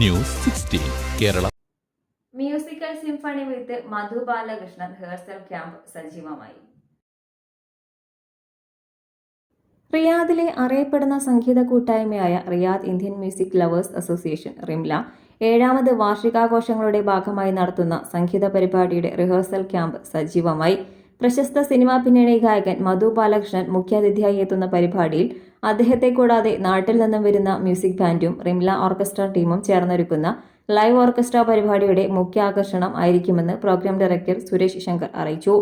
News sixteen Kerala. Musical symphony with Madhu Balakrishnan rehearsal camp സജീവമായി. റിയാദിലെ അറിയപ്പെടുന്ന സംഗീത കൂട്ടായ്മയായ Riyadh Indian music lovers association RIMLA ഏഴാമത് വാർഷികാഘോഷങ്ങളുടെ ഭാഗമായി നടത്തുന്ന സംഗീത പരിപാടിയുടെ റിഹേഴ്സൽ ക്യാമ്പ് സജീവമായി. പ്രശസ്ത സിനിമാ പിന്നണി ഗായകൻ മധു ബാലകൃഷ്ണൻ മുഖ്യാതിഥിയായി എത്തുന്ന പരിപാടിയിൽ അദ്ദേഹത്തെ കൂടാതെ നാട്ടിൽ നിന്നും വരുന്ന മ്യൂസിക് ബാൻഡും റിംല ഓർക്കസ്ട്ര ടീമും ചേർന്നൊരുക്കുന്ന ലൈവ് ഓർക്കസ്ട്ര പരിപാടിയുടെ മുഖ്യ ആകർഷണം ആയിരിക്കുമെന്ന് പ്രോഗ്രാം ഡയറക്ടർ സുരേഷ് ശങ്കർ അറിയിച്ചു.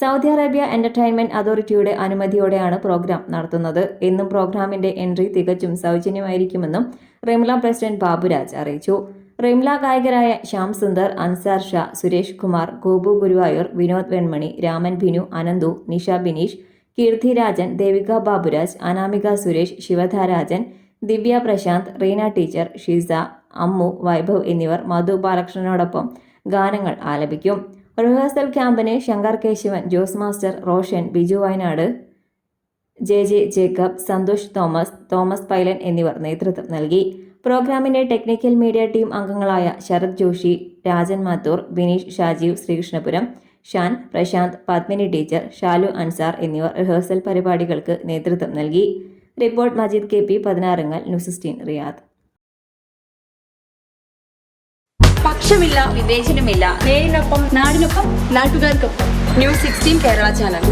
സൗദി അറേബ്യ എന്റർടൈൻമെന്റ് അതോറിറ്റിയുടെ അനുമതിയോടെയാണ് പ്രോഗ്രാം നടത്തുന്നത്. എന്നും പ്രോഗ്രാമിന്റെ എൻട്രി തികച്ചും സൗജന്യമായിരിക്കുമെന്നും റിംല പ്രസിഡന്റ് ബാബുരാജ് അറിയിച്ചു. റിംല ഗായകരായ ശ്യാം സുന്ദർ അൻസാർ ഷാ സുരേഷ് കുമാർ ഗോപു ഗുരുവായൂർ വിനോദ് വെൺമണി രാമൻ ബിനു അനന്തു നിഷ ബിനീഷ് കീർത്തി രാജൻ ദേവിക ബാബുരാജ് അനാമിക സുരേഷ് ശിവധാരാജൻ ദിവ്യ പ്രശാന്ത് റീന ടീച്ചർ ഷിസ അമ്മു വൈഭവ് എന്നിവർ മധു ബാലകൃഷ്ണനോടൊപ്പം ഗാനങ്ങൾ ആലപിക്കും. റിഹേഴ്സൽ ക്യാമ്പിന് Shankar Keshavan Jose master Roshan Biju Wayanad J J Jacob Santhosh Thomas Thomas Pailan എന്നിവർ നേതൃത്വം നൽകി. പ്രോഗ്രാമിന്റെ ടെക്നിക്കൽ മീഡിയ ടീം അംഗങ്ങളായ ശരത് ജോഷി രാജൻ മാത്തൂർ ബിനീഷ് ഷാജീവ് ശ്രീകൃഷ്ണപുരം ഷാൻ പ്രശാന്ത് പത്മിനി ടീച്ചർ ഷാലു അൻസാർ എന്നിവർ റിഹേഴ്സൽ പരിപാടികൾക്ക് നേതൃത്വം നൽകി. Report Majeed K P Pathinarangal news sixteen Riyadh. പക്ഷമില്ല വിവേചനമില്ല. നേരിനൊപ്പം നാടിനൊപ്പം നാട്ടുകാർക്കൊപ്പം. News sixteen Kerala channel.